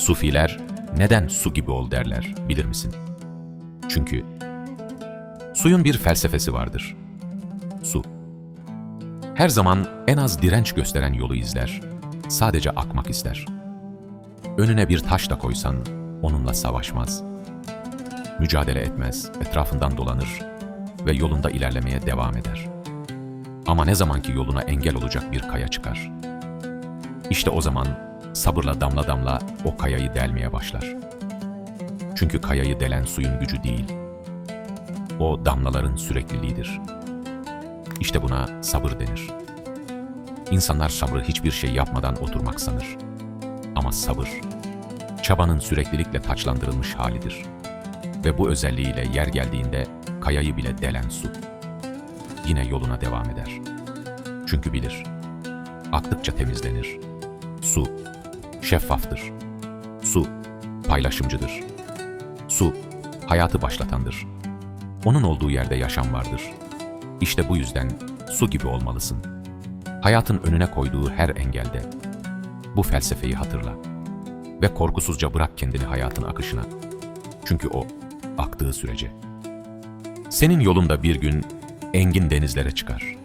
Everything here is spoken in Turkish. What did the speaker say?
Sufiler neden su gibi ol derler bilir misin? Çünkü suyun bir felsefesi vardır. Su. Her zaman en az direnç gösteren yolu izler. Sadece akmak ister. Önüne bir taş da koysan onunla savaşmaz. Mücadele etmez, etrafından dolanır ve yolunda ilerlemeye devam eder. Ama ne zamanki yoluna engel olacak bir kaya çıkar. İşte o zaman sabırla damla damla o kayayı delmeye başlar. Çünkü kayayı delen suyun gücü değil, o damlaların sürekliliğidir. İşte buna sabır denir. İnsanlar sabrı hiçbir şey yapmadan oturmak sanır. Ama sabır, çabanın süreklilikle taçlandırılmış halidir. Ve bu özelliğiyle yer geldiğinde kayayı bile delen su. Yine yoluna devam eder. Çünkü bilir, aktıkça temizlenir. Su, şeffaftır. Su, paylaşımcıdır. Su, hayatı başlatandır. Onun olduğu yerde yaşam vardır. İşte bu yüzden su gibi olmalısın. Hayatın önüne koyduğu her engelde. Bu felsefeyi hatırla. Ve korkusuzca bırak kendini hayatın akışına. Çünkü o aktığı sürece. Senin yolunda bir gün engin denizlere çıkar.